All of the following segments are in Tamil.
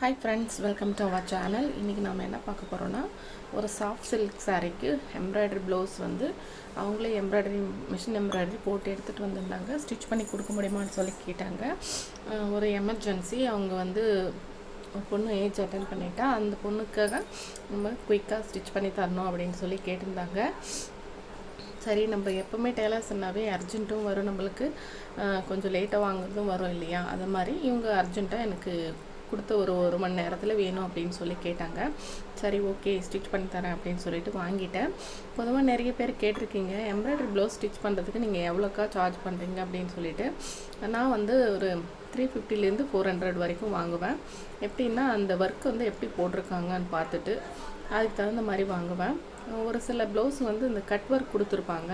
Hi friends welcome to our channel இன்றைக்கி நம்ம என்ன பார்க்க போகிறோன்னா ஒரு சாஃப்ட் சில்க் சாரீக்கு எம்ப்ராய்டரி ப்ளவுஸ் வந்து அவங்களே எம்ப்ராய்டரி மிஷின் எம்ப்ராய்டரி போட்டு எடுத்துகிட்டு வந்திருந்தாங்க. ஸ்டிச் பண்ணி கொடுக்க முடியுமான்னு சொல்லி கேட்டாங்க. ஒரு எமர்ஜென்சி அவங்க வந்து ஒரு பொண்ணு ஏஜ் அட்டன் பண்ணிட்டா. அந்த பொண்ணுக்காக நம்ம குயிக்காக ஸ்டிச் பண்ணி தரணும் அப்படின்னு சொல்லி கேட்டிருந்தாங்க. சரி நம்ம எப்போவுமே டெய்லர்ஸ்னாவே அர்ஜென்ட்டும் வரும் நம்மளுக்கு. கொஞ்சம் லேட்டாக வாங்குறதும் வரும் இல்லையா? அது மாதிரி இவங்க அர்ஜென்ட்டாக எனக்கு கொடுத்த ஒரு ஒரு மணி நேரத்தில் வேணும் அப்படின்னு சொல்லி கேட்டாங்க. சரி ஓகே ஸ்டிச் பண்ணி தரேன் அப்படின்னு சொல்லிட்டு வாங்கிட்டேன். பொதுவாக நிறைய பேர் கேட்டிருக்கீங்க எம்ப்ராய்டரி ப்ளவுஸ் ஸ்டிச் பண்ணுறதுக்கு நீங்கள் எவ்வளோக்கா சார்ஜ் பண்ணுறீங்க அப்படின்னு சொல்லிட்டு. நான் வந்து ஒரு த்ரீ ஃபிஃப்டிலேருந்து ஃபோர் ஹண்ட்ரட் வரைக்கும் வாங்குவேன். எப்படின்னா அந்த ஒர்க் வந்து எப்படி போட்டிருக்காங்கன்னு பார்த்துட்டு அதுக்கு தகுந்த மாதிரி வாங்குவேன். ஒரு சில ப்ளவுஸ் வந்து இந்த கட் ஒர்க் கொடுத்துருப்பாங்க.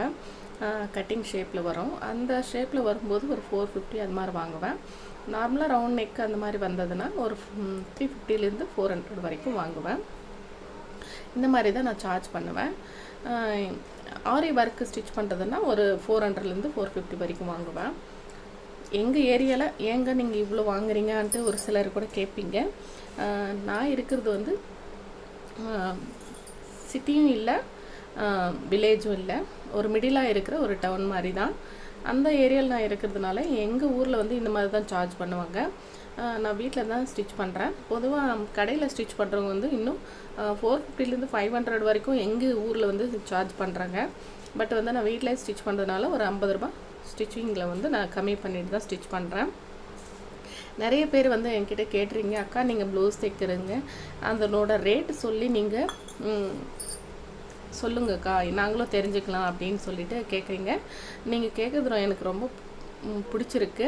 கட்டிங் ஷேப்பில் வரும். அந்த ஷேப்பில் வரும்போது ஒரு ஃபோர் ஃபிஃப்டி அது மாதிரி வாங்குவேன். நார்மலாக ரவுண்ட் நெக் அந்த மாதிரி வந்ததுன்னா ஒரு த்ரீ ஃபிஃப்டிலேருந்து ஃபோர் ஹண்ட்ரட் வரைக்கும் வாங்குவேன். இந்த மாதிரி தான் நான் சார்ஜ் பண்ணுவேன். ஆரி ஒர்க்கு ஸ்டிச் பண்ணுறதுன்னா ஒரு ஃபோர் ஹண்ட்ரட்லேருந்து ஃபோர் ஃபிஃப்டி வரைக்கும் வாங்குவேன். எங்கள் ஏரியாவில் ஏங்க நீங்கள் இவ்வளோ வாங்குறீங்கன்ட்டு ஒரு சிலர் கூட கேட்பீங்க. நான் இருக்கிறது வந்து சிட்டியும் இல்லை வில்லேஜும் இல்லை. ஒரு மிடிலாக இருக்கிற ஒரு டவுன் மாதிரி தான். அந்த ஏரியாவில் நான் இருக்கிறதுனால எங்கள் ஊரில் வந்து இந்த மாதிரி தான் சார்ஜ் பண்ணுவாங்க. நான் வீட்டில் தான் ஸ்டிச் பண்ணுறேன் பொதுவாக கடையில் ஸ்டிச் பண்ணுறவங்க வந்து இன்னும் ஃபோர் ஃபிஃப்டிலேருந்து ஃபைவ் ஹண்ட்ரட் வரைக்கும் எங்கள் ஊரில் வந்து சார்ஜ் பண்ணுறாங்க பட் வந்து நான் வீட்டில் ஸ்டிச் பண்ணுறதுனால ஒரு ஐம்பது ரூபாய் ஸ்டிச்சிங்கில் வந்து நான் கம்மி பண்ணிட்டு தான் ஸ்டிச் பண்ணுறேன் நிறைய பேர் வந்து என்கிட்ட கேட்டுறீங்க அக்கா நீங்கள் ப்ளவுஸ் தைக்கிறீங்க. அதனோட ரேட்டு சொல்லி நீங்கள் சொல்லுங்கக்கா நாங்களும் தெரிஞ்சுக்கலாம் அப்படின்னு சொல்லிட்டு கேட்குறீங்க நீங்கள் கேட்குறதும் எனக்கு ரொம்ப பிடிச்சிருக்கு.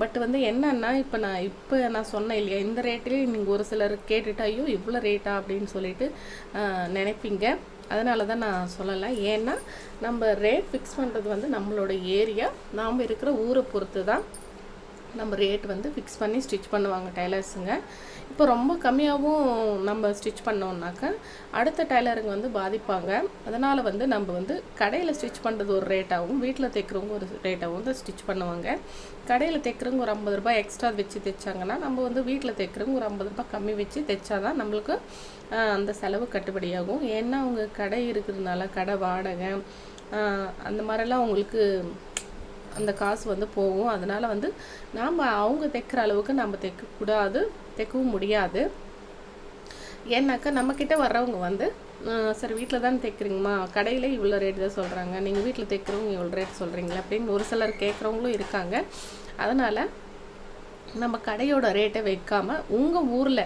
பட் வந்து என்னன்னா இப்போ நான் இப்போ நான் சொன்னேன் இல்லையா இந்த ரேட்லேயே நீங்கள் ஒரு சிலர் கேட்டுட்டா ஐயோ இவ்வளோ ரேட்டா அப்படின்னு சொல்லிட்டு நினைப்பீங்க. அதனால தான் நான் சொல்லலை. ஏன்னா நம்ம ரேட் ஃபிக்ஸ் பண்ணுறது வந்து நம்மளோட ஏரியா நாம் இருக்கிற ஊரை பொறுத்து தான் நம்ம ரேட் வந்து ஃபிக்ஸ் பண்ணி ஸ்டிச் பண்ணுவாங்க டைலர்ஸுங்க இப்போ ரொம்ப கம்மியாகவும் நம்ம ஸ்டிச் பண்ணோம்னாக்க அடுத்த டைலருங்க வந்து பாதிப்பாங்க. அதனால் வந்து நம்ம வந்து கடையில் ஸ்டிச் பண்ணுறது ஒரு ரேட்டாகவும் வீட்டில் தைக்கிறவங்க ஒரு ரேட்டாகவும் வந்து ஸ்டிச் பண்ணுவாங்க. கடையில் தைக்கிறவங்க ஒரு ஐம்பது ரூபாய் எக்ஸ்ட்ரா வச்சு தைச்சாங்கன்னா நம்ம வந்து வீட்டில் தைக்கிறவங்க ஒரு ஐம்பது ரூபாய் கம்மி வச்சு தைச்சா தான் நம்மளுக்கு அந்த செலவு கட்டுப்படியாகும். ஏன்னா அவங்க கடை இருக்கிறதுனால கடை வாடகை அந்த மாதிரிலாம் அவங்களுக்கு அந்த காசு வந்து போகும். அதனால் வந்து நாம் அவங்க தைக்கிற அளவுக்கு நம்ம தைக்கக்கூடாது. தைக்கவும் முடியாது. ஏன்னாக்கா நம்மக்கிட்ட வர்றவங்க வந்து சரி வீட்டில் தான் தைக்கிறீங்கம்மா. கடையில் இவ்வளோ ரேட் தான் சொல்கிறாங்க நீங்கள் வீட்டில் தைக்கிறவங்க இவ்வளோ ரேட் சொல்கிறீங்களா அப்படின்னு ஒரு சிலர் கேட்குறவங்களும் இருக்காங்க. அதனால் நம்ம கடையோட ரேட்டை வைக்காமல் உங்கள் ஊரில்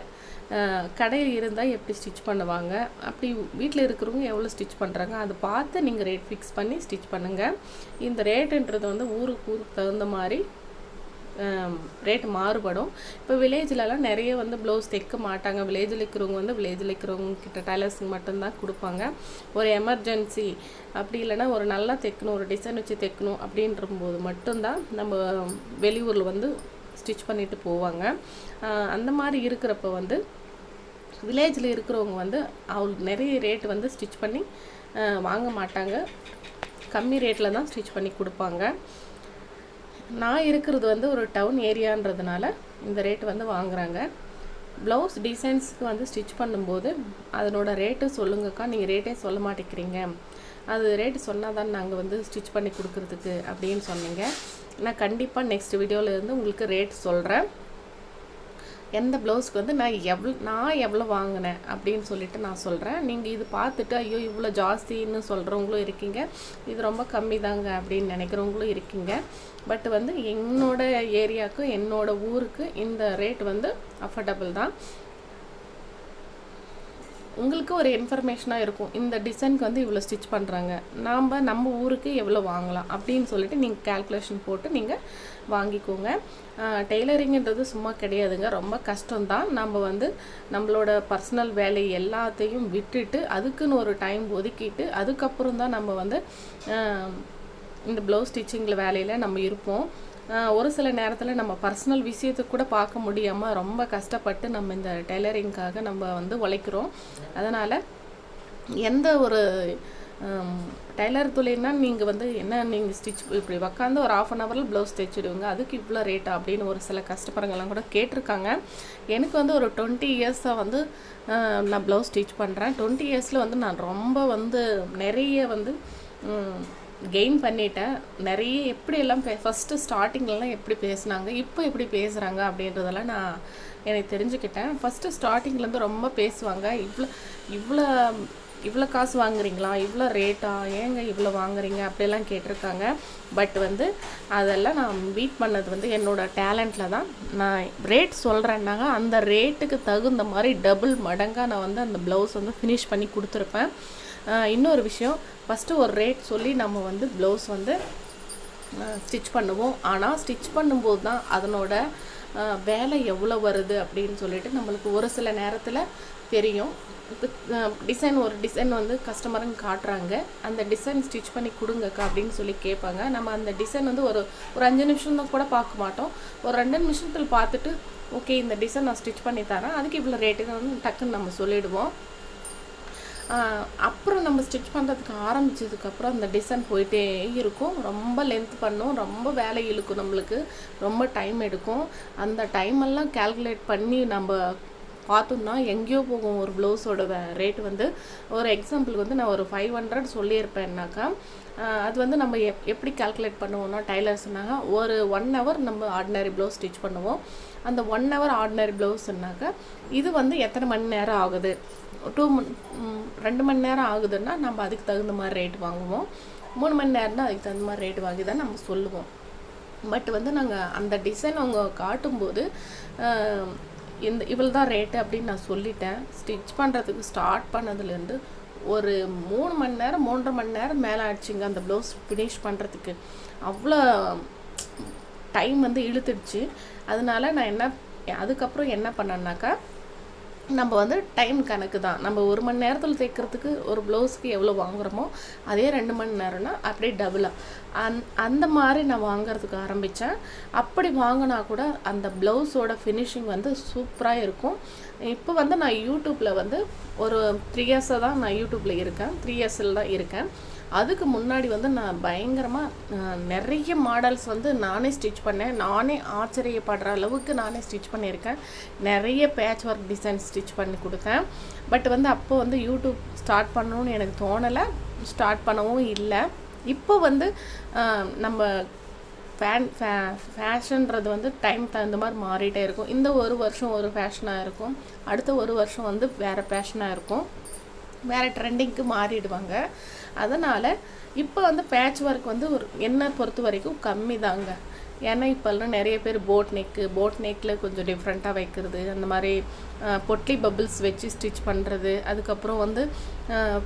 கடையில் இருந்தால் எப்படி ஸ்டிச் பண்ணுவாங்க? அப்படி வீட்டில் இருக்கிறவங்க எவ்வளோ ஸ்டிச் பண்ணுறாங்க அதை பார்த்து நீங்கள் ரேட் ஃபிக்ஸ் பண்ணி ஸ்டிச் பண்ணுங்கள் இந்த ரேட்டுன்றது வந்து ஊருக்கு ஊருக்கு தகுந்த மாதிரி ரேட் மாறுபடும். இப்போ வில்லேஜ்லலாம் நிறைய வந்து ப்ளவுஸ் தைக்க மாட்டாங்க. வில்லேஜில் இருக்கிறவங்க வந்து வில்லேஜில் இருக்கிறவங்க கிட்ட டைலர்ஸுக்கு மட்டும்தான் கொடுப்பாங்க. ஒரு எமர்ஜென்சி அப்படி இல்லைன்னா ஒரு நல்லா தைக்கணும் ஒரு டிசைன் வச்சு தைக்கணும் அப்படின்ற போது மட்டும்தான் நம்ம வெளியூரில் வந்து ஸ்டிச் பண்ணிட்டு போவாங்க. அந்த மாதிரி இருக்கிறப்ப வந்து வில்லேஜில் இருக்கிறவங்க வந்து அவங்களுக்கு நிறைய ரேட் வந்து ஸ்டிச் பண்ணி வாங்க மாட்டாங்க. கம்மி ரேட்டில் தான் ஸ்டிச் பண்ணி கொடுப்பாங்க. நான் இருக்கிறது வந்து ஒரு டவுன் ஏரியான்றதுனால இந்த ரேட் வந்து வாங்குறாங்க. ப்ளவுஸ் டிசைன்ஸுக்கு வந்து ஸ்டிச் பண்ணும்போது அதனோட ரேட்டு சொல்லுங்கக்கா நீங்கள் ரேட்டே சொல்ல மாட்டேங்கிறீங்க. அது ரேட்டு சொன்னால் தான் நாங்கள் வந்து ஸ்டிச் பண்ணி கொடுக்குறதுக்கு அப்படின்னு சொன்னீங்க. நான் கண்டிப்பாக நெக்ஸ்ட் வீடியோவில் இருந்து உங்களுக்கு ரேட் சொல்கிறேன் எந்த ப்ளவுஸ்க்கு வந்து நான் எவ்வளோ நான் எவ்வளோ வாங்கினேன் அப்படின்னு சொல்லிட்டு நான் சொல்கிறேன் நீங்கள் இது பார்த்துட்டு ஐயோ இவ்வளோ ஜாஸ்தின்னு சொல்கிறவங்களும் இருக்கீங்க. இது ரொம்ப கம்மி தாங்க அப்படின்னு நினைக்கிறவங்களும் இருக்கீங்க. பட் வந்து என்னோட ஏரியாவுக்கு என்னோட ஊருக்கு இந்த ரேட் வந்து அஃபோர்டபுள் தான். உங்களுக்கு ஒரு இன்ஃபர்மேஷனாக இருக்கும். இந்த டிசைனுக்கு வந்து இவ்வளோ ஸ்டிச் பண்ணுறாங்க நாம் நம்ம ஊருக்கு எவ்வளோ வாங்கலாம்? அப்படின்னு சொல்லிட்டு நீங்கள் கால்குலேஷன் போட்டு நீங்கள் வாங்கிக்கோங்க. டெய்லரிங்கிறது சும்மா கிடையாதுங்க. ரொம்ப கஷ்டம்தான். நம்ம வந்து நம்மளோட பர்சனல் வேலை எல்லாத்தையும் விட்டுட்டு அதுக்குன்னு ஒரு டைம் ஒதுக்கிட்டு அதுக்கப்புறம் தான் நம்ம வந்து இந்த ப்ளவுஸ் ஸ்டிச்சிங்கில் வேலையில் நம்ம இருப்போம். ஒரு சில நேரத்தில் நம்ம பர்சனல் விஷயத்துக்கு கூட பார்க்க முடியாமல் ரொம்ப கஷ்டப்பட்டு நம்ம இந்த டெய்லரிங்காக நம்ம வந்து உழைக்கிறோம். அதனால் எந்த ஒரு டைலர் தொழில்னா நீங்கள் வந்து என்ன நீங்கள் ஸ்டிச் இப்படி உக்காந்து ஒரு ஆஃப் அன் ஹவரில் ப்ளவுஸ் தைச்சிடுவீங்க அதுக்கு இவ்வளோ ரேட்டா அப்படின்னு ஒரு சில கஸ்டமருங்கெல்லாம் கூட கேட்டிருக்காங்க. எனக்கு வந்து ஒரு டுவெண்ட்டி இயர்ஸாக வந்து நான் ப்ளவுஸ் ஸ்டிச் பண்ணுறேன் டுவெண்ட்டி இயர்ஸில் வந்து நான் ரொம்ப வந்து நிறைய வந்து கெயின் பண்ணிட்டேன். நிறைய எப்படியெல்லாம் பே ஃபஸ்ட்டு ஸ்டார்டிங்லலாம் எப்படி பேசுனாங்க இப்போ எப்படி பேசுகிறாங்க அப்படின்றதெல்லாம் நான் எனக்கு தெரிஞ்சுக்கிட்டேன். ஃபஸ்ட்டு ஸ்டார்டிங்லேருந்து ரொம்ப பேசுவாங்க. இவ்வளோ இவ்வளோ இவ்வளோ காசு வாங்குறீங்களா? இவ்வளோ ரேட்டா ஏங்க இவ்வளோ வாங்குறீங்க? அப்படிலாம் கேட்டிருக்காங்க. பட் வந்து அதெல்லாம் நான் பீட் பண்ணது வந்து என்னோட டேலண்ட்டில் தான். நான் ரேட் சொல்கிறேன்னாங்க அந்த ரேட்டுக்கு தகுந்த மாதிரி டபுள் மடங்காக நான் வந்து அந்த ப்ளவுஸ் வந்து ஃபினிஷ் பண்ணி கொடுத்துருப்பேன். இன்னொரு விஷயம். ஃபஸ்ட்டு ஒரு ரேட் சொல்லி நம்ம வந்து ப்ளவுஸ் வந்து ஸ்டிச் பண்ணுவோம். ஆனால் ஸ்டிச் பண்ணும்போது தான் அதனோட வேலை எவ்வளோ வருது அப்படின்னு சொல்லிட்டு நம்மளுக்கு ஒரு சில நேரத்தில் தெரியும். டிசைன் ஒரு டிசைன் வந்து கஸ்டமருங்க காட்டுறாங்க. அந்த டிசைன் ஸ்டிச் பண்ணி கொடுங்கக்கா அப்படின்னு சொல்லி கேட்பாங்க. நம்ம அந்த டிசைன் வந்து ஒரு ஒரு அஞ்சு நிமிஷம் தான் கூட பார்க்க மாட்டோம். ஒரு ரெண்டு நிமிஷத்தில் பார்த்துட்டு ஓகே இந்த டிசைன் நான் ஸ்டிச் பண்ணி தரேன். அதுக்கு இவ்வளோ ரேட்டு வந்து டக்குன்னு நம்ம சொல்லிடுவோம். அப்புறம் நம்ம ஸ்டிச் பண்ணுறதுக்கு ஆரம்பிச்சதுக்கப்புறம் அந்த டிசைன் போயிட்டே இருக்கும். ரொம்ப லென்த் பண்ணும். ரொம்ப வேலை இழுக்கும் நம்மளுக்கு. ரொம்ப டைம் எடுக்கும். அந்த டைமெல்லாம் கால்குலேட் பண்ணி நம்ம பார்த்தோம்னா எங்கேயோ போகும் ஒரு ப்ளவுஸோட ரேட் வந்து. ஒரு எக்ஸாம்பிளுக்கு வந்து நான் ஒரு ஃபைவ் ஹண்ட்ரட் சொல்லியிருப்பேன்னாக்கா அது வந்து நம்ம எப் எப்படி கால்குலேட் பண்ணுவோம்னா டைலர் சொன்னாங்க ஒரு ஒன் ஹவர் நம்ம ஆர்டினரி ப்ளவுஸ் ஸ்டிச் பண்ணுவோம். அந்த ஒன் ஹவர் ஆர்டினரி ப்ளவுஸ்னாக்கா இது வந்து எத்தனை மணி நேரம் ஆகுது? டூ ரெண்டு மணி நேரம் ஆகுதுன்னா நம்ம அதுக்கு தகுந்த மாதிரி ரேட் வாங்குவோம். மூணு மணி நேரம்னா அதுக்கு தகுந்த மாதிரி ரேட் வாங்கி தான் நம்ம சொல்லுவோம். பட் வந்து நாங்கள் அந்த டிசைன் அவங்க காட்டும்போது இந்த இவ்வளோ தான் ரேட்டு அப்படின்னு நான் சொல்லிட்டேன். ஸ்டிச் பண்ணுறதுக்கு ஸ்டார்ட் பண்ணதுலேருந்து ஒரு மூணு மணி நேரம் மூன்றரை மணி நேரம் மேலே ஆயிடுச்சுங்க அந்த ப்ளவுஸ் ஃபினிஷ் பண்ணுறதுக்கு அவ்வளோ டைம் வந்து இழுத்துடுச்சு. அதனால நான் என்ன அதுக்கப்புறம் என்ன பண்ணேன்னாக்கா நம்ம வந்து டைம் கணக்கு தான். நம்ம ஒரு மணி நேரத்தில் தைக்கிறதுக்கு ஒரு ப்ளவுஸ்க்கு எவ்வளோ வாங்குறோமோ அதே ரெண்டு மணி நேரம்னா அப்படியே டபுளாக அந் அந்த மாதிரி நான் வாங்குறதுக்கு ஆரம்பித்தேன் அப்படி வாங்கினா கூட அந்த ப்ளவுஸோட ஃபினிஷிங் வந்து சூப்பராக இருக்கும். இப்போ வந்து நான் யூடியூப்பில் வந்து ஒரு த்ரீ இயர்ஸாக தான் நான் யூடியூப்பில் இருக்கேன். த்ரீ இயர்ஸில் தான் இருக்கேன். அதுக்கு முன்னாடி வந்து நான் பயங்கரமாக நிறைய மாடல்ஸ் வந்து நானே ஸ்டிச் பண்ணேன். நானே ஆச்சரியப்படுற அளவுக்கு நானே ஸ்டிச் பண்ணியிருக்கேன். நிறைய பேட்ச் ஒர்க் டிசைன் ஸ்டிச் பண்ணி கொடுத்தேன். பட் வந்து அப்போ வந்து யூடியூப் ஸ்டார்ட் பண்ணணும்னு எனக்கு தோணலை. ஸ்டார்ட் பண்ணவும் இல்லை. இப்போ வந்து நம்ம ஃபேன் ஃபே ஃபேஷன்றது வந்து டைம் தகுந்த மாதிரி மாறிட்டே இருக்கும். இந்த ஒரு வருஷம் ஒரு ஃபேஷனாக இருக்கும். அடுத்த ஒரு வருஷம் வந்து வேறு ஃபேஷனாக இருக்கும். வேறு ட்ரெண்டிங்க்கு மாறிடுவாங்க. அதனால் இப்போ வந்து பேட்ச் ஒர்க் வந்து ஒரு என்னை பொறுத்த வரைக்கும் கம்மி தாங்க ஏன்னா இப்போல்லாம் நிறைய பேர் போட் நெக்கு போட் நெக்கில் கொஞ்சம் டிஃப்ரெண்ட்டாக வைக்கிறது அந்த மாதிரி பொட்லி பபிள்ஸ் வச்சு ஸ்டிச் பண்ணுறது அதுக்கப்புறம் வந்து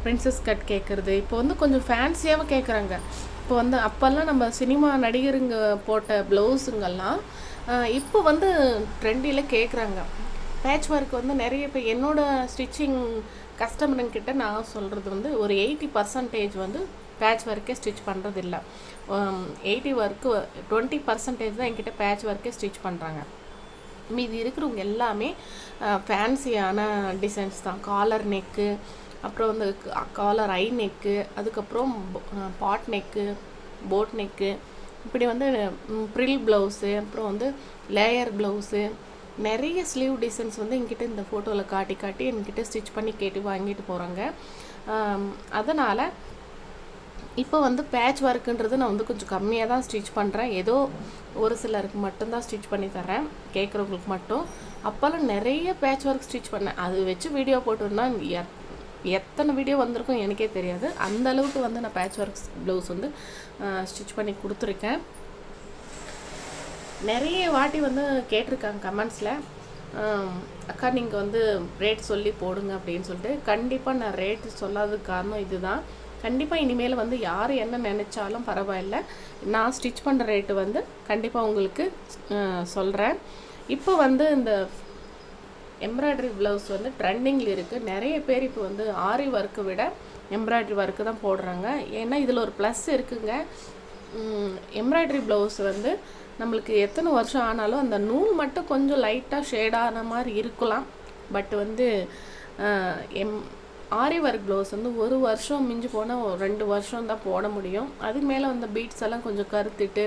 பிரின்சஸ் கட் கேட்குறது இப்போ வந்து கொஞ்சம் ஃபேன்சியாகவும் கேட்குறாங்க இப்போ வந்து அப்போல்லாம் நம்ம சினிமா நடிகருங்க போட்ட ப்ளவுஸுங்கெல்லாம் இப்போ வந்து ட்ரெண்டில் கேட்குறாங்க பேட்ச் ஒர்க் வந்து நிறைய பேர் என்னோடய ஸ்டிச்சிங் கஸ்டமருங்கிட்ட நான் சொல்கிறது வந்து ஒரு எயிட்டி பர்சன்டேஜ் வந்து பேட்ச் ஒர்க்கே ஸ்டிச் பண்ணுறது இல்லை எயிட்டி ஒர்க்கு டுவெண்ட்டி பர்சன்டேஜ் தான் என்கிட்ட பேட்ச் ஒர்க்கே ஸ்டிச் பண்ணுறாங்க மீதி இருக்கிறவங்க எல்லாமே ஃபேன்சியான டிசைன்ஸ் தான். காலர் நெக்கு அப்புறம் வந்து காலர் ஐ நெக்கு அதுக்கப்புறம் பாட் நெக்கு போட் நெக்கு இப்படி வந்து ப்ரில் ப்ளவுஸு அப்புறம் வந்து லேயர் ப்ளவுஸு நிறைய ஸ்லீவ் டிசைன்ஸ் வந்து என்கிட்ட இந்த ஃபோட்டோவில் காட்டி காட்டி என்கிட்ட ஸ்டிச் பண்ணி கேட்டு வாங்கிட்டு போகிறாங்க அதனால் இப்போ வந்து பேட்ச் ஒர்க்குன்றது நான் வந்து கொஞ்சம் கம்மியாக தான் ஸ்டிச் பண்ணுறேன் ஏதோ ஒரு சிலருக்கு மட்டும்தான் ஸ்டிச் பண்ணி தரேன் கேட்குறவங்களுக்கு மட்டும். அப்போல்லாம் நிறைய பேட்ச் ஒர்க் ஸ்டிச் பண்ணேன். அது வச்சு வீடியோ போட்டுருந்தா எத் எத்தனை வீடியோ வந்திருக்கும் எனக்கே தெரியாது. அந்த அளவுக்கு வந்து நான் பேட்ச் ஒர்க் ப்ளவுஸ் வந்து ஸ்டிச் பண்ணி கொடுத்துருக்கேன். நிறைய வாட்டி வந்து கேட்டிருக்காங்க கமெண்ட்ஸில் அக்கா நீங்கள் வந்து ரேட் சொல்லி போடுங்க அப்படின்னு சொல்லிட்டு. கண்டிப்பாக நான் ரேட் சொல்லாததுக்கு காரணம் இதுதான். கண்டிப்பாக இனிமேல் வந்து யார் என்ன நினச்சாலும் பரவாயில்ல. நான் ஸ்டிச் பண்ணுற ரேட்டு வந்து கண்டிப்பாக உங்களுக்கு சொல்கிறேன் இப்போ வந்து இந்த எம்ப்ராய்டரி ப்ளவுஸ் வந்து ட்ரெண்டிங்கில் இருக்குது நிறைய பேர் இப்போ வந்து ஆரி ஒர்க்கை விட எம்ப்ராய்டரி ஒர்க்கு தான் போடுறாங்க. ஏன்னா இதில் ஒரு ப்ளஸ் இருக்குங்க. எம்ப்ராய்டரி ப்ளவுஸ் வந்து நம்மளுக்கு எத்தனை வருஷம் ஆனாலும் அந்த நூல் மட்டும் கொஞ்சம் லைட்டாக ஷேடான மாதிரி இருக்கலாம். பட் வந்து எம் ஆரி ஒர்க் ப்ளவுஸ் வந்து ஒரு வருஷம் மிஞ்சி போனால் ஒரு ரெண்டு வருஷம் தான் போட முடியும். அதுக்கு மேலே வந்து பீட்ஸ் எல்லாம் கொஞ்சம் கருத்துட்டு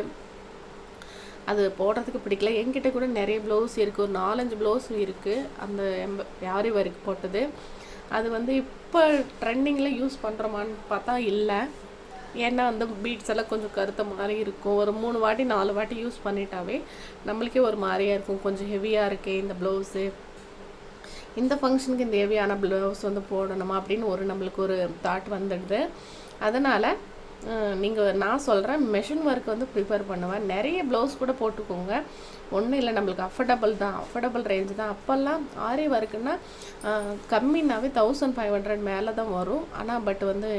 அது போடுறதுக்கு பிடிக்கல. என்கிட்ட கூட நிறைய ப்ளவுஸ் இருக்குது ஒரு நாலஞ்சு ப்ளவுஸ் இருக்குது அந்த எம்ப ஆரி ஒர்க் போட்டது. அது வந்து இப்போ ட்ரெண்டிங்கில் யூஸ் பண்ணுறோமான்னு பார்த்தா இல்லை. ஏன்னா அந்த பீட்ஸ் எல்லாம் கொஞ்சம் கருத்த மாதிரி இருக்கும். ஒரு மூணு வாட்டி நாலு வாட்டி யூஸ் பண்ணிட்டாவே நம்மளுக்கே ஒரு மாதிரியாக இருக்கும். கொஞ்சம் ஹெவியாக இருக்கே இந்த ப்ளவுஸு இந்த ஃபங்க்ஷனுக்கு இந்த ஹெவியான ப்ளவுஸ் வந்து போடணுமா அப்படின்னு ஒரு நம்மளுக்கு ஒரு தாட் வந்துடுது. அதனால் நீங்கள் நான் சொல்கிறேன் மெஷின் ஒர்க் வந்து ப்ரிஃபர் பண்ணுவேன் நிறைய ப்ளவுஸ் கூட போட்டுக்கோங்க. ஒன்றும் இல்லை நம்மளுக்கு அஃபர்டபுள் தான். அஃபர்டபுள் ரேஞ்ச் தான். அப்போல்லாம் ஆரி ஒர்க்குன்னா கம்மினாவே தௌசண்ட் ஃபைவ் ஹண்ட்ரட் மேலே தான் வரும். ஆனால் பட் வந்து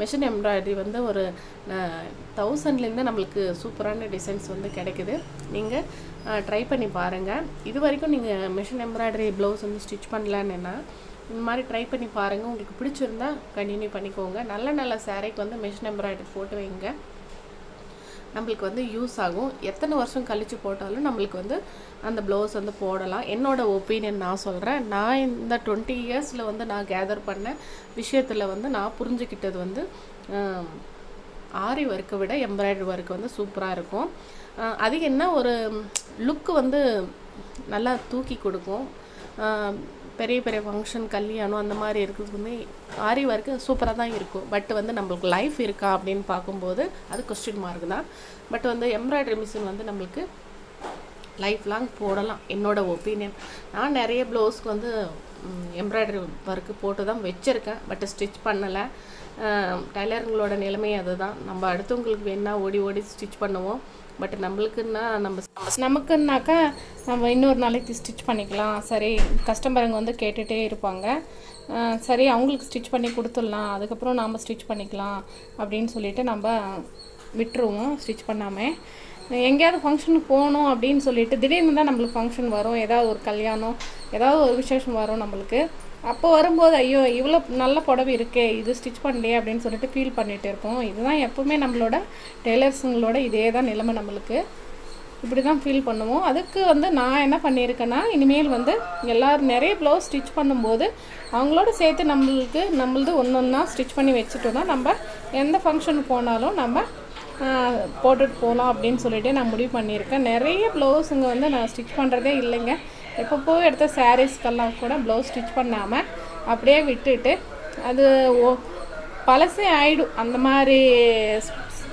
மிஷின் எம்ப்ராய்டரி வந்து ஒரு தௌசண்ட்லேருந்து நம்மளுக்கு சூப்பரான டிசைன்ஸ் வந்து கிடைக்குது. நீங்கள் ட்ரை பண்ணி பாருங்கள் இது வரைக்கும் நீங்கள் மிஷின் எம்ப்ராய்டரி ப்ளவுஸ் வந்து ஸ்டிச் பண்ணலான்னா இந்த மாதிரி ட்ரை பண்ணி பாருங்கள் உங்களுக்கு பிடிச்சிருந்தா கண்டினியூ பண்ணிக்கோங்க. நல்ல நல்ல சேரீக்கு வந்து மிஷின் எம்ப்ராய்டரி போட்டு வைங்க. நம்மளுக்கு வந்து யூஸ் ஆகும். எத்தனை வருஷம் கழித்து போட்டாலும் நம்மளுக்கு வந்து அந்த ப்ளவுஸ் வந்து போடலாம். என்னோட ஒப்பீனியன் நான் சொல்கிறேன் நான் இந்த டுவெண்ட்டி இயர்ஸில் வந்து நான் கேதர் பண்ண விஷயத்தில் வந்து நான் புரிஞ்சுக்கிட்டது வந்து ஆரி ஒர்க்கை விட எம்ப்ராய்டரி ஒர்க் வந்து சூப்பராக இருக்கும். அது என்ன ஒரு லுக்கு வந்து நல்லா தூக்கி கொடுக்கும். பெரிய பெரிய ஃபங்க்ஷன் கல்யாணம் அந்த மாதிரி இருக்கிறது வந்து ஆரி ஒர்க்கு சூப்பராக தான் இருக்கும். பட் வந்து நம்மளுக்கு லைஃப் இருக்கா அப்படின்னு பார்க்கும்போது அது கொஸ்டின் மார்க் தான். பட் வந்து எம்ப்ராய்டரி மிஷின் வந்து நம்மளுக்கு லைஃப் லாங் போடலாம். என்னோடய ஒப்பீனியன் நான் நிறைய ப்ளவுஸ்க்கு வந்து எம்ப்ராய்டரி ஒர்க்கு போட்டு தான் வச்சுருக்கேன். பட் ஸ்டிச் பண்ணலை. டைலருங்களோட நிலைமை அதுதான். நம்ம அடுத்தவங்களுக்கு வேணால் ஓடி ஓடி ஸ்டிச் பண்ணுவோம். பட் நம்மளுக்குன்னா நம்ம நமக்குன்னாக்கா நம்ம இன்னொரு நாளைக்கு ஸ்டிச் பண்ணிக்கலாம். சரி கஸ்டமருங்க வந்து கேட்டுகிட்டே இருப்பாங்க. சரி அவங்களுக்கு ஸ்டிச் பண்ணி கொடுத்துடலாம். அதுக்கப்புறம் நாம் ஸ்டிச் பண்ணிக்கலாம் அப்படின்னு சொல்லிட்டு நம்ம விட்டுருவோம் ஸ்டிச் பண்ணாமல் எங்கேயாவது ஃபங்க்ஷனுக்கு போகணும் அப்படின்னு சொல்லிட்டு திடீர்னு தான் நம்மளுக்கு ஃபங்க்ஷன் வரும். ஏதாவது ஒரு கல்யாணம் ஏதாவது ஒரு விசேஷம் வரும் நம்மளுக்கு. அப்போ வரும்போது ஐயோ இவ்வளோ நல்ல புடவை இருக்கே இது ஸ்டிச் பண்ணலையே அப்படின்னு சொல்லிட்டு ஃபீல் பண்ணிகிட்டு இருப்போம். இதுதான் எப்பவுமே நம்மளோட டெய்லர்ஸுங்களோட இதே தான் நிலைமை நம்மளுக்கு. இப்படி தான் ஃபீல் பண்ணுவோம். அதுக்கு வந்து நான் என்ன பண்ணியிருக்கேன்னா இனிமேல் வந்து எல்லோரும் நிறைய ப்ளவுஸ் ஸ்டிச் பண்ணும்போது அவங்களோட சேர்த்து நம்மளுக்கு நம்மளது ஒன்று ஒன்றா ஸ்டிச் பண்ணி வச்சுட்டோன்னா நம்ம எந்த ஃபங்க்ஷனுக்கு போனாலும் நம்ம போட்டுட்டு போகலாம் அப்படின்னு சொல்லிட்டு நான் முடிவு பண்ணியிருக்கேன். நிறைய ப்ளவுஸுங்க வந்து நான் ஸ்டிச் பண்ணுறதே இல்லைங்க. எப்பப்போ எடுத்த சாரீஸ்க்கெல்லாம் கூட ப்ளவுஸ் ஸ்டிச் பண்ணாமல் அப்படியே விட்டுட்டு அது ஓ பழசே ஆகிடும் அந்த மாதிரி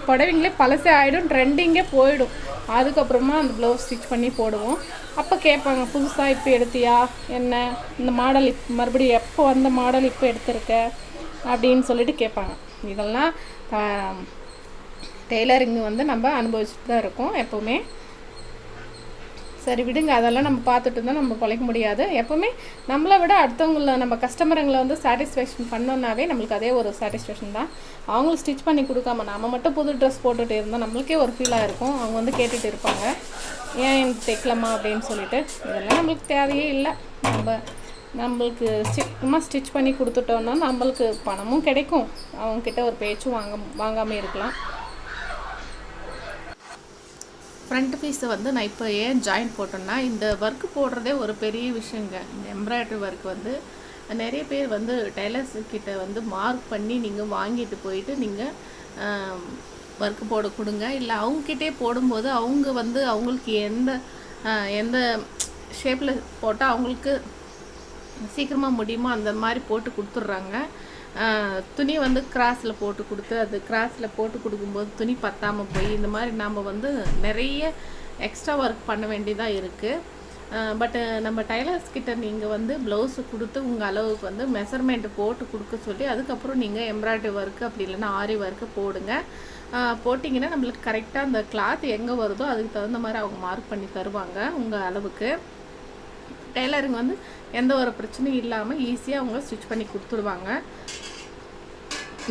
புடவைங்களே பழசே ஆகிடும் ட்ரெண்டிங்கே போயிடும். அதுக்கப்புறமா அந்த ப்ளவுஸ் ஸ்டிச் பண்ணி போடுவோம். அப்போ கேட்பாங்க புதுசாக இப்போ எடுத்தியா? என்ன? இந்த மாடல் இப் மறுபடியும் எப்போ வந்த மாடல் இப்போ எடுத்திருக்க? அப்படின்னு சொல்லிட்டு கேட்பாங்க. இதெல்லாம் டெய்லரிங் வந்து நம்ம அனுபவிச்சுட்டு தான் இருக்கோம் எப்போவுமே. சரி விடுங்க அதெல்லாம் நம்ம பார்த்துட்டு தான் நம்ம பிழைக்க முடியாது. எப்போவுமே நம்மளை விட அடுத்தவங்கள நம்ம கஸ்டமருங்களை வந்து சாட்டிஸ்ஃபேக்ஷன் பண்ணோன்னாவே நம்மளுக்கு அதே ஒரு சாட்டிஸ்ஃபேக்ஷன் தான். அவங்களும் ஸ்டிச் பண்ணி கொடுக்காம நம்ம மட்டும் புது ட்ரெஸ் போட்டுகிட்டு இருந்தால் நம்மளுக்கே ஒரு ஃபீலாக இருக்கும். அவங்க வந்து கேட்டுகிட்டு இருப்பாங்க. ஏன் எனக்கு தைக்கலாமா அப்படின்னு சொல்லிட்டு. இதெல்லாம் நம்மளுக்கு தேவையே இல்லை. நம்ம நம்மளுக்கு சும்மா ஸ்டிச் பண்ணி கொடுத்துட்டோன்னா நம்மளுக்கு பணமும் கிடைக்கும். அவங்கக்கிட்ட ஒரு பேச்சும் வாங்க வாங்காமல் இருக்கலாம். ஃப்ரண்ட் பீஸை வந்து நான் இப்போ ஏன் ஜாயின் போட்டேன்னா இந்த ஒர்க் போடுறதே ஒரு பெரிய விஷயங்க. இந்த எம்ப்ராய்டரி ஒர்க் வந்து நிறைய பேர் வந்து டெய்லர்ஸ் கிட்ட வந்து மார்க் பண்ணி நீங்கள் வாங்கிட்டு போயிட்டு நீங்கள் ஒர்க் போட கொடுங்க. இல்லை அவங்கக்கிட்டே போடும்போது அவங்க வந்து அவங்களுக்கு எந்த எந்த ஷேப்பில் போட்டால் அவங்களுக்கு சீக்கிரமாக முடியுமோ அந்த மாதிரி போட்டு கொடுத்துட்றாங்க. துணி வந்து கிராஸில் போட்டு கொடுத்து அது கிராஸில் போட்டு கொடுக்கும்போது துணி பத்தாமல் போய் இந்த மாதிரி நாம் வந்து நிறைய எக்ஸ்ட்ரா ஒர்க் பண்ண வேண்டியதாக இருக்குது பட்டு நம்ம டைலர்ஸ் கிட்ட நீங்கள் வந்து ப்ளவுஸு கொடுத்து உங்கள் அளவுக்கு வந்து மெஷர்மெண்ட் போட்டு கொடுக்க சொல்லி அதுக்கப்புறம் நீங்கள் எம்ப்ராய்டரி ஒர்க்கு அப்படி இல்லைன்னா ஆரி ஒர்க்கு போடுங்க. போட்டிங்கன்னா நம்மளுக்கு கரெக்டாக அந்த கிளாத் எங்கே வருதோ அதுக்கு தகுந்த மாதிரி அவங்க மார்க் பண்ணி தருவாங்க உங்கள் அளவுக்கு. டெய்லருங்க வந்து எந்த ஒரு பிரச்சனையும் இல்லாமல் ஈஸியாக அவங்க ஸ்டிச் பண்ணி கொடுத்துடுவாங்க.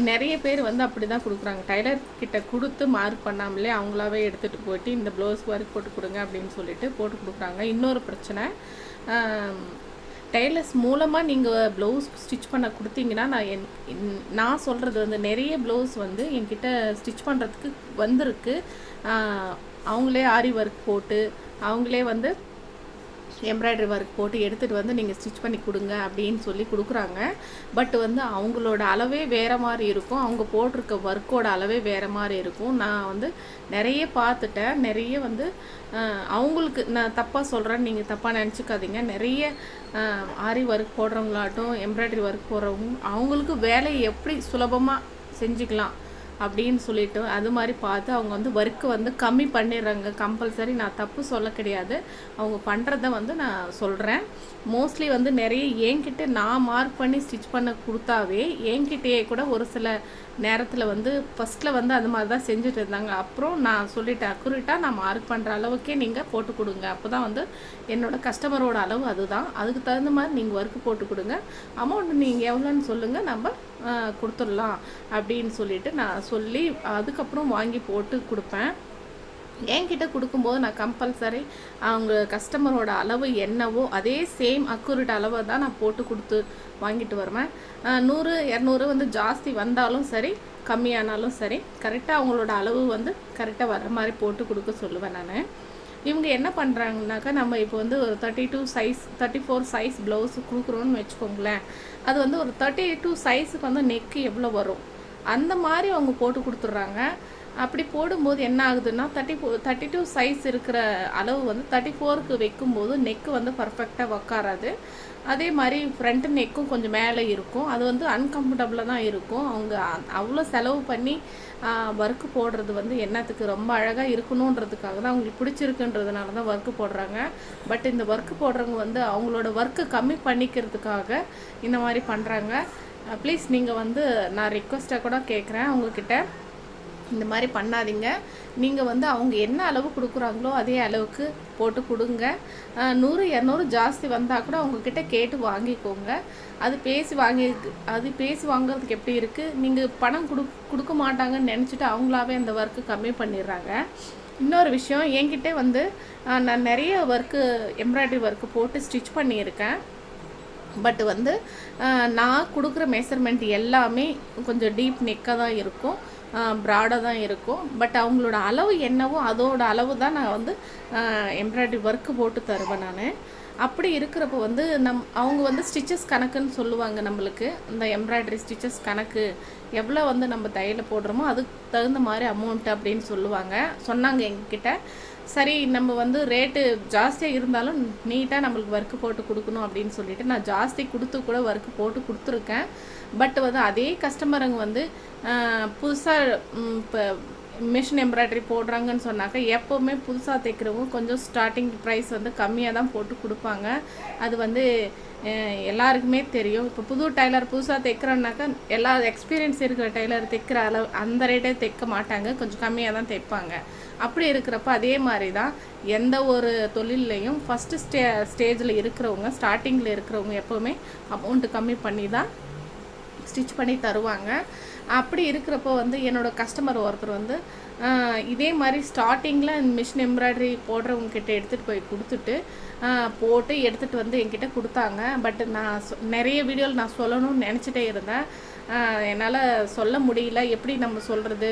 நிறைய பேர் வந்து அப்படி தான் கொடுக்குறாங்க. டைலர் கிட்ட கொடுத்து மார்க் பண்ணாமலே அவங்களாவே எடுத்துகிட்டு போயிட்டு இந்த ப்ளவுஸ் ஒர்க் போட்டு கொடுங்க அப்படின்னு சொல்லிட்டு போட்டு கொடுக்குறாங்க. இன்னொரு பிரச்சனை டெய்லர்ஸ் மூலமாக நீங்கள் ப்ளவுஸ் ஸ்டிச் பண்ண கொடுத்தீங்கன்னா நான் என் நான் சொல்கிறது வந்து நிறைய ப்ளவுஸ் வந்து என்கிட்ட ஸ்டிச் பண்ணுறதுக்கு வந்திருக்கு. அவங்களே ஆரி ஒர்க் போட்டு அவங்களே வந்து எம்ப்ராய்டரி ஒர்க் போட்டு எடுத்துகிட்டு வந்து நீங்கள் ஸ்டிச் பண்ணி கொடுங்க அப்படின்னு சொல்லி கொடுக்குறாங்க. பட் வந்து அவங்களோட அளவே வேறு மாதிரி இருக்கும். அவங்க போட்டிருக்க ஒர்க்கோட அளவே வேறு மாதிரி இருக்கும். நான் வந்து நிறைய பார்த்துட்டேன். நிறைய வந்து அவங்களுக்கு நான் தப்பாக சொல்கிறேன்னு நீங்கள் தப்பாக நினச்சிக்காதீங்க. நிறைய ஆரி ஒர்க் போடுறவங்களாட்டும் எம்ப்ராய்டரி ஒர்க் போடுறவங்க அவங்களுக்கு வேலையை எப்படி சுலபமாக செஞ்சுக்கலாம். அப்படின்னு சொல்லிட்டு அது மாதிரி பார்த்து அவங்க வந்து ஒர்க்கு வந்து கம்மி பண்ணிடுறாங்க. கம்பல்சரி நான் தப்பு சொல்ல கிடையாது. அவங்க பண்ணுறத வந்து நான் சொல்கிறேன் மோஸ்ட்லி வந்து நிறைய என்கிட்ட நான் மார்க் பண்ணி ஸ்டிச் பண்ண கொடுத்தாவே என்கிட்டயே கூட ஒரு சில நேரத்தில் வந்து ஃபஸ்ட்டில் வந்து அது மாதிரி தான் செஞ்சுட்டு இருந்தாங்க. அப்புறம் நான் சொல்லிட்டேன் அக்குரேட்டாக நான் மார்க் பண்ணுற அளவுக்கே நீங்கள் போட்டு கொடுங்க. அப்போ தான் வந்து என்னோட கஸ்டமரோட அளவு அதுதான். அதுக்கு தகுந்த மாதிரி நீங்கள் ஒர்க்கு போட்டு கொடுங்க. அமௌண்ட் நீங்கள் எவ்வளோன்னு சொல்லுங்கள் நம்ம கொடுத்துடலாம் அப்படின்னு சொல்லிட்டு நான் சொல்லி அதுக்கப்புறம் வாங்கி போட்டு கொடுப்பேன். என்கிட்ட கொடுக்கும்போது நான் கம்பல்சரி அவங்க கஸ்டமரோட அளவு என்னவோ அதே சேம் அக்குரேட் அளவை தான் நான் போட்டு கொடுத்து வாங்கிட்டு வருவேன். நூறு இரநூறு வந்து ஜாஸ்தி வந்தாலும் சரி கம்மியானாலும் சரி கரெக்டாக அவங்களோட அளவு வந்து கரெக்டாக வர மாதிரி போட்டு கொடுக்க சொல்லுவேன் நான். இவங்க என்ன பண்ணுறாங்கனாக்கா நம்ம இப்போ வந்து ஒரு thirty two size thirty four size blouse கொடுக்குறோன்னு வச்சுக்கோங்களேன். அது வந்து ஒரு தேர்ட்டி டூ சைஸுக்கு வந்து நெக்கு எவ்வளோ வரும்? அந்த மாதிரி அவங்க போட்டு கொடுத்துட்றாங்க. அப்படி போடும்போது என்ன ஆகுதுன்னா தேர்ட்டி ஃபோ தேர்ட்டி டூ சைஸ் இருக்கிற அளவு வந்து தேர்ட்டி ஃபோருக்கு வைக்கும்போது நெக்கு வந்து பர்ஃபெக்டாக உக்காராது அதே மாதிரி ஃப்ரண்ட் நெக்கும் கொஞ்சம் மேலே இருக்கும். அது வந்து அன்கம்ஃபர்டபுளாக தான் இருக்கும். அவங்க அவ்வளோ செலவு பண்ணி ஒர்க்கு போடுறது வந்து என்னத்துக்கு ரொம்ப அழகாக இருக்கணுன்றதுக்காக தான் அவங்களுக்கு பிடிச்சிருக்குன்றதுனால தான் ஒர்க்கு போடுறாங்க. பட் இந்த ஒர்க்கு போடுறவங்க வந்து அவங்களோட ஒர்க்கு கம்மி பண்ணிக்கிறதுக்காக இந்த மாதிரி பண்ணுறாங்க ப்ளீஸ் நீங்கள் வந்து நான் ரிக்வஸ்ட்டாக கூட கேட்குறேன் அவங்கக்கிட்ட இந்த மாதிரி பண்ணாதீங்க. நீங்கள் வந்து அவங்க என்ன அளவு கொடுக்குறாங்களோ அதே அளவுக்கு போட்டு கொடுங்க. நூறு இரநூறு ஜாஸ்தி வந்தால் கூட அவங்கக்கிட்ட கேட்டு வாங்கிக்கோங்க. அது பேசி வாங்கி அது பேசி வாங்குறதுக்கு எப்படி இருக்குது நீங்கள் பணம் கொடு கொடுக்க மாட்டாங்கன்னு நினச்சிட்டு அவங்களாவே அந்த ஒர்க்கு கம்மி பண்ணிடுறாங்க. இன்னொரு விஷயம் என்கிட்ட வந்து நான் நிறைய ஒர்க்கு எம்ப்ராய்டரி ஒர்க்கு போட்டு ஸ்டிச் பண்ணியிருக்கேன். பட் வந்து நான் கொடுக்குற மெஷர்மெண்ட் எல்லாமே கொஞ்சம் டீப் நெக்காக தான் இருக்கும். ப்ராடாக தான் இருக்கும். பட் அவங்களோட அளவு என்னவோ அதோட அளவு தான் நான் வந்து எம்ப்ராய்டரி ஒர்க்கு போட்டு தருவேன் நான். அப்படி இருக்கிறப்ப வந்து நம் அவங்க வந்து ஸ்டிச்சஸ் கணக்குன்னு சொல்லுவாங்க நம்மளுக்கு. இந்த எம்ப்ராய்டரி ஸ்டிச்சஸ் கணக்கு எவ்வளோ வந்து நம்ம தையலை போடுறோமோ அதுக்கு தகுந்த மாதிரி அமௌண்ட் அப்படின்னு சொல்லுவாங்க. சொன்னாங்க எங்ககிட்ட. சரி நம்ம வந்து ரேட்டு ஜாஸ்தியாக இருந்தாலும் நீட்டாக நம்மளுக்கு ஒர்க்கு போட்டு கொடுக்கணும் அப்படின்னு சொல்லிட்டு நான் ஜாஸ்தி கொடுத்து கூட ஒர்க்கு போட்டு கொடுத்துருக்கேன். பட் வந்து அதே கஸ்டமருங்க வந்து புதுசாக இப்போ மிஷின் எம்ப்ராய்டரி போடுறாங்கன்னு சொன்னாக்கா எப்போவுமே புதுசாக தைக்கிறவங்க கொஞ்சம் ஸ்டார்டிங் ப்ரைஸ் வந்து கம்மியாக தான் போட்டு கொடுப்பாங்க. அது வந்து எல்லாருக்குமே தெரியும். இப்போ புது டைலர் புதுசாக தைக்கிறோன்னாக்கா எல்லா எக்ஸ்பீரியன்ஸ் இருக்கிற டைலர் தைக்கிற அளவு அந்த ரேட்டே தைக்க மாட்டாங்க. கொஞ்சம் கம்மியாக தான் தைப்பாங்க. அப்படி இருக்கிறப்ப அதே மாதிரி தான் எந்த ஒரு தொழில்லையும் ஃபஸ்ட்டு ஸ்டே ஸ்டேஜில் இருக்கிறவங்க ஸ்டார்டிங்கில் இருக்கிறவங்க எப்போவுமே அமௌண்ட்டு கம்மி பண்ணி தான் ஸ்டிச் பண்ணி தருவாங்க. அப்படி இருக்கிறப்போ வந்து என்னோட கஸ்டமர் ஒருத்தர் வந்து இதே மாதிரி ஸ்டார்டிங்கில் மிஷின் எம்ப்ராய்டரி போடுறவங்கக்கிட்ட எடுத்துகிட்டு போய் கொடுத்துட்டு போட்டு எடுத்துகிட்டு வந்து என்கிட்ட கொடுத்தாங்க. பட் நான் சொ- நிறைய வீடியோவில் நான் சொல்லணும்னு நினச்சிட்டே இருந்தேன். என்னால் சொல்ல முடியல. எப்படி நம்ம சொல்கிறது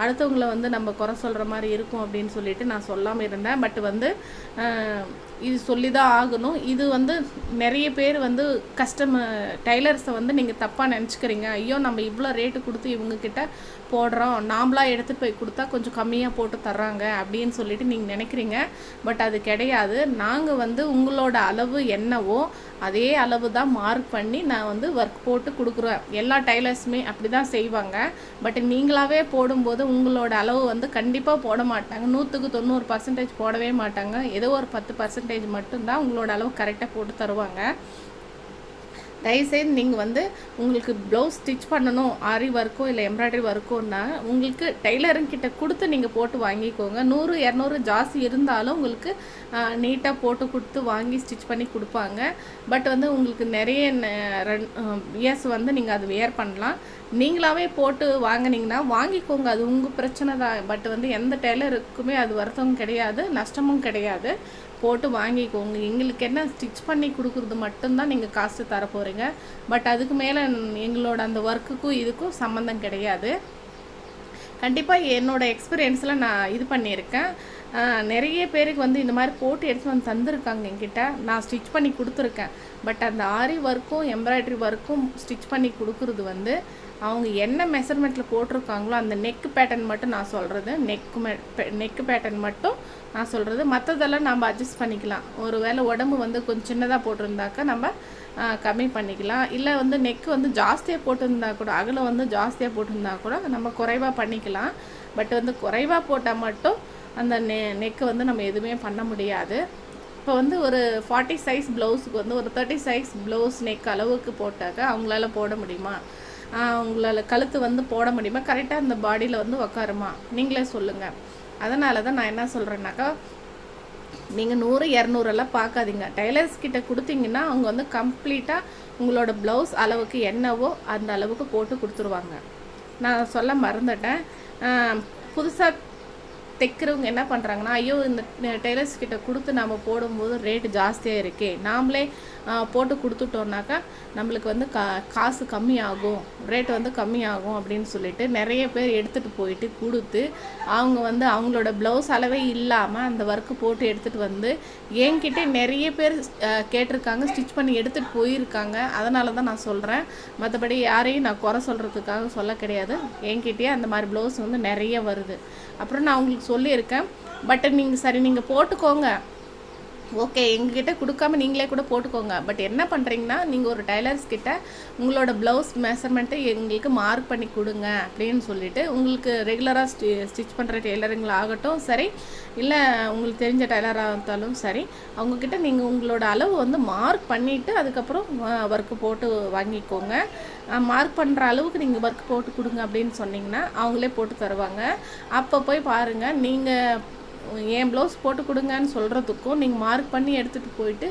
அடுத்தவங்கள வந்து நம்ம குறை சொல்கிற மாதிரி இருக்கும் அப்படின்னு சொல்லிட்டு நான் சொல்லாமல் இருந்தேன். பட் வந்து இது சொல்லி தான் ஆகணும். இது வந்து நிறைய பேர் வந்து கஸ்டமர் டைலர்ஸை வந்து நீங்கள் தப்பாக நினச்சிக்கிறீங்க. ஐயோ நம்ம இவ்வளோ ரேட்டு கொடுத்து இவங்கக்கிட்ட போடுறோம். நாம்ளாக எடுத்துகிட்டு போய் கொடுத்தா கொஞ்சம் கம்மியாக போட்டு தர்றாங்க அப்படின்னு சொல்லிட்டு நீங்கள் நினைக்கிறீங்க. பட் அது கிடையாது. நாங்கள் வந்து உங்களோட அளவு என்னவோ அதே அளவு தான் மார்க் பண்ணி நான் வந்து ஒர்க் போட்டு கொடுக்குறேன் எல்லா டைலர்ஸுமே அப்படி தான் செய்வாங்க. பட் நீங்களாவே போடும்போது உங்களோட அளவு வந்து கண்டிப்பாக போட மாட்டாங்க. நூற்றுக்கு தொண்ணூறு பர்சன்டேஜ் போடவே மாட்டாங்க. ஏதோ ஒரு பத்து பர்சன்டேஜ் மட்டும்தான் உங்களோட அளவு கரெக்டாக போட்டு தருவாங்க. தயவுசெய்து நீங்கள் வந்து உங்களுக்கு ப்ளவுஸ் ஸ்டிச் பண்ணணும் ஆரி ஒர்க்கோ இல்லை எம்ப்ராய்டரி ஒர்க்கோன்னா உங்களுக்கு டெய்லருங்க கிட்ட கொடுத்து நீங்கள் போட்டு வாங்கிக்கோங்க. நூறு இரநூறு ஜாஸ்தி இருந்தாலும் உங்களுக்கு நீட்டாக போட்டு கொடுத்து வாங்கி ஸ்டிச் பண்ணி கொடுப்பாங்க. பட் வந்து உங்களுக்கு நிறைய இயர்ஸ் வந்து நீங்கள் அது வேர் பண்ணலாம். நீங்களாவே போட்டு வாங்கினீங்கன்னா வாங்கிக்கோங்க. அது உங்கள் பிரச்சனை தான். பட் வந்து எந்த டெய்லருக்குமே அது வருத்தம் கிடையாது நஷ்டமும் கிடையாது. போட்டு வாங்கிக்கோங்க. எங்களுக்கு என்ன ஸ்டிச் பண்ணி கொடுக்குறது மட்டும்தான் நீங்கள் காசு தர போகிறீங்க பட் அதுக்கு மேலே எங்களோட அந்த ஒர்க்குக்கும் இதுக்கும் சம்மந்தம் கிடையாது. கண்டிப்பாக என்னோட எக்ஸ்பீரியன்ஸில் நான் இது பண்ணியிருக்கேன். நிறைய பேருக்கு வந்து இந்த மாதிரி போட்டு எடுத்து வந்து தந்திருக்காங்க என்கிட்ட. நான் ஸ்டிச் பண்ணி கொடுத்துருக்கேன். பட் அந்த ஆரி ஒர்க்கும் எம்ப்ராய்டரி ஒர்க்கும் ஸ்டிச் பண்ணி கொடுக்குறது வந்து அவங்க என்ன மெஷர்மெண்ட்டில் போட்டிருக்காங்களோ அந்த நெக்கு பேட்டர்ன் மட்டும் நான் சொல்கிறது நெக்கு நெக்கு பேட்டர்ன் மட்டும் நான் சொல்கிறது மற்றதெல்லாம் நம்ம அட்ஜஸ்ட் பண்ணிக்கலாம். ஒரு வேளை உடம்பு வந்து கொஞ்சம் சின்னதாக போட்டிருந்தாக்கா நம்ம கம்மி பண்ணிக்கலாம். இல்லை வந்து நெக் வந்து ஜாஸ்தியாக போட்டிருந்தா கூட அகலம் வந்து ஜாஸ்தியாக போட்டிருந்தா கூட நம்ம குறைவாக பண்ணிக்கலாம். பட் வந்து குறைவாக போட்டால் மட்டும் அந்த நெ நெக்கு வந்து நம்ம எதுவுமே பண்ண முடியாது. இப்போ வந்து ஒரு ஃபார்ட்டி சைஸ் ப்ளவுஸுக்கு வந்து ஒரு தேர்ட்டி சைஸ் ப்ளவுஸ் நெக் அளவுக்கு போட்டாக்கா அவங்களால போட முடியுமா? உங்களால் கழுத்து வந்து போட முடியுமா? கரெக்டாக அந்த பாடியில் வந்து உக்காருமா? நீங்களே சொல்லுங்கள் அதனால தான் நான் என்ன சொல்கிறேன்னாக்கா நீங்கள் நூறு இரநூறெல்லாம் பார்க்காதீங்க. டைலர்ஸ் கிட்ட கொடுத்தீங்கன்னா அவங்க வந்து கம்ப்ளீட்டாக உங்களோட ப்ளவுஸ் அளவுக்கு என்னவோ அந்த அளவுக்கு போட்டு கொடுத்துருவாங்க. நான் சொல்ல மறந்துட்டேன். புதுசாக தைக்கிறவங்க என்ன பண்ணுறாங்கன்னா ஐயோ இந்த டெய்லர்ஸ் கிட்ட கொடுத்து நம்ம போடும்போது ரேட்டு ஜாஸ்தியாக இருக்கே. நாமளே போட்டு கொடுத்துட்டோம்னாக்கா நம்மளுக்கு வந்து கா காசு கம்மியாகும். ரேட் வந்து கம்மியாகும் அப்படின்னு சொல்லிட்டு நிறைய பேர் எடுத்துகிட்டு போயிட்டு கொடுத்து அவங்க வந்து அவங்களோட ப்ளவுஸ் அளவே இல்லாமல் அந்த ஒர்க்கு போட்டு எடுத்துகிட்டு வந்து என்கிட்ட நிறைய பேர் கேட்டிருக்காங்க ஸ்டிச் பண்ணி எடுத்துகிட்டு போயிருக்காங்க. அதனால தான் நான் சொல்கிறேன் மற்றபடி யாரையும் நான் குறை சொல்கிறதுக்காக சொல்ல கிடையாது. என்கிட்டயே அந்த மாதிரி ப்ளவுஸ் வந்து நிறைய வருது. அப்புறம் நான் உங்களுக்கு சொல்லியிருக்கேன். பட் நீங்கள் சரி நீங்கள் போட்டுக்கோங்க. ஓகே எங்ககிட்ட கொடுக்காம நீங்களே கூட போட்டுக்கோங்க. பட் என்ன பண்ணுறீங்கன்னா நீங்கள் ஒரு டைலர்ஸ் கிட்ட உங்களோட ப்ளவுஸ் மெஷர்மெண்ட்டை எங்களுக்கு மார்க் பண்ணி கொடுங்க அப்படின்னு சொல்லிட்டு உங்களுக்கு ரெகுலராக ஸ்டி ஸ்டிச் பண்ணுற டெய்லருங்களாகட்டும் சரி. இல்லை உங்களுக்கு தெரிஞ்ச டெய்லராக இருந்தாலும் சரி. அவங்கக்கிட்ட நீங்கள் உங்களோட அளவு வந்து மார்க் பண்ணிவிட்டு அதுக்கப்புறம் ஒர்க்கு போட்டு வாங்கிக்கோங்க. மார்க் பண்ணுற அளவுக்கு நீங்கள் ஒர்க் போட்டு கொடுங்க அப்படின்னு சொன்னீங்கன்னா அவங்களே போட்டு தருவாங்க. அப்போ போய் பாருங்கள் நீங்கள் என் ப்ளவுஸ் போட்டு கொடுங்கன்னு சொல்கிறதுக்கும் நீங்கள் மார்க் பண்ணி எடுத்துகிட்டு போயிட்டு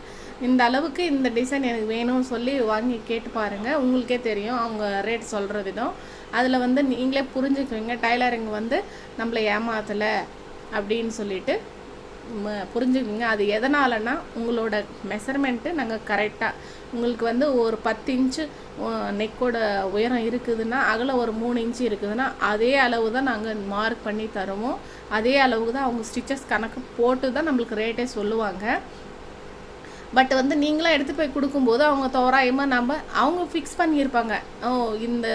இந்த அளவுக்கு இந்த டிசைன் எனக்கு வேணும்னு சொல்லி வாங்கி கேட்டு பாருங்கள் உங்களுக்கே தெரியும். அவங்க ரேட் சொல்கிற விதம். அதில் வந்து நீங்களே புரிஞ்சுக்குவீங்க. டைலரிங் வந்து நம்மளை ஏமாத்தலை அப்படின்னு சொல்லிட்டு புரிஞ்சுக்குங்க. அது எதனாலனா உங்களோட மெஷர்மெண்ட்டு நாங்கள் கரெக்டாக உங்களுக்கு வந்து ஒரு பத்து இன்ச்சு நெக்கோட உயரம் இருக்குதுன்னா அகலம் ஒரு மூணு இன்ச்சு இருக்குதுன்னா அதே அளவு தான் நாங்கள் மார்க் பண்ணி தருவோம். அதே அளவுக்கு தான் அவங்க ஸ்டிச்சஸ் கணக்கு போட்டு தான் நம்மளுக்கு ரேட்டே சொல்லுவாங்க. பட் வந்து நீங்களாம் எடுத்து போய் கொடுக்கும்போது அவங்க தோராயமாக நம்ம அவங்க ஃபிக்ஸ் பண்ணியிருப்பாங்க. ஓ இந்த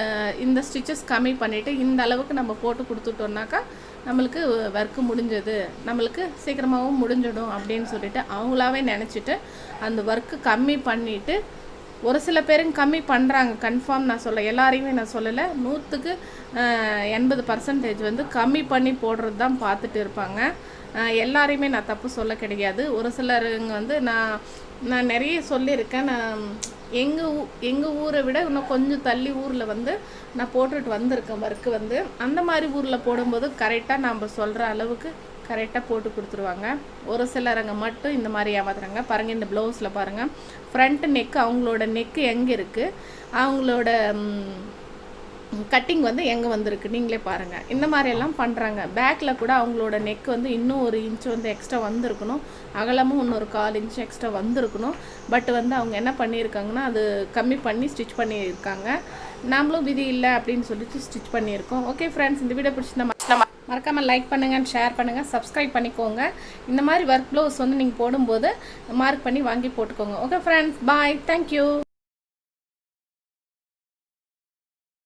இந்த ஸ்டிச்சஸ் கம்மி பண்ணிவிட்டு இந்த அளவுக்கு நம்ம போட்டு கொடுத்துட்டோம்னாக்கா நம்மளுக்கு ஒர்க்கு முடிஞ்சது நம்மளுக்கு சீக்கிரமாகவும் முடிஞ்சிடும் அப்படின்னு சொல்லிட்டு அவங்களாவே நினச்சிட்டு அந்த ஒர்க்கு கம்மி பண்ணிவிட்டு ஒரு சில பேருங்க கம்மி பண்ணுறாங்க கன்ஃபார்ம் நான் சொல்ல எல்லாரையுமே நான் சொல்லலை. நூற்றுக்கு எண்பது பர்சன்டேஜ் வந்து கம்மி பண்ணி போடுறது தான் பார்த்துட்டு இருப்பாங்க. எல்லாரையுமே நான் தப்பு சொல்ல கிடையாது. ஒரு சிலருங்க வந்து நான் நான் நிறைய சொல்லியிருக்கேன். நான் எங்கள் ஊ எங்கள் ஊரை விட இன்னும் கொஞ்சம் தள்ளி ஊரில் வந்து நான் போட்டுட்டு வந்திருக்கேன் ஒர்க்கு வந்து. அந்த மாதிரி ஊரில் போடும்போது கரெக்டாக நம்ம சொல்கிற அளவுக்கு கரெக்டாக போட்டு கொடுத்துருவாங்க. ஒரு சிலரங்க மட்டும் இந்த மாதிரி ஏமாத்துறாங்க. பாருங்கள் இந்த ப்ளவுஸில் பாருங்கள் ஃப்ரண்ட் நெக்கு அவங்களோட நெக்கு எங்கே இருக்குது அவங்களோட கட்டிங் வந்து எங்கே வந்திருக்கு? நீங்களே பாருங்கள் இந்த மாதிரி எல்லாம் பண்ணுறாங்க பேக்கில் கூட அவங்களோட நெக் வந்து இன்னும் ஒரு இன்ச் வந்து எக்ஸ்ட்ரா வந்திருக்கணும். அகலமும் இன்னொரு கால் இன்ச் எக்ஸ்ட்ரா வந்திருக்கணும். பட் வந்து அவங்க என்ன பண்ணியிருக்காங்கன்னா அது கம்மி பண்ணி ஸ்டிச் பண்ணியிருக்காங்க. நாமளும் விதி இல்லை அப்படின்னு சொல்லிட்டு ஸ்டிச் பண்ணியிருக்கோம். ஓகே ஃப்ரெண்ட்ஸ் இந்த வீடியோ பிடிச்சிருந்தா மறக்காமல் லைக் பண்ணுங்கள் ஷேர் பண்ணுங்கள் சப்ஸ்கிரைப் பண்ணிக்கோங்க. இந்த மாதிரி ஒர்க் ப்ளவுஸ் வந்து நீங்கள் போடும்போது மார்க் பண்ணி வாங்கி போட்டுக்கோங்க. Okay friends bye thank you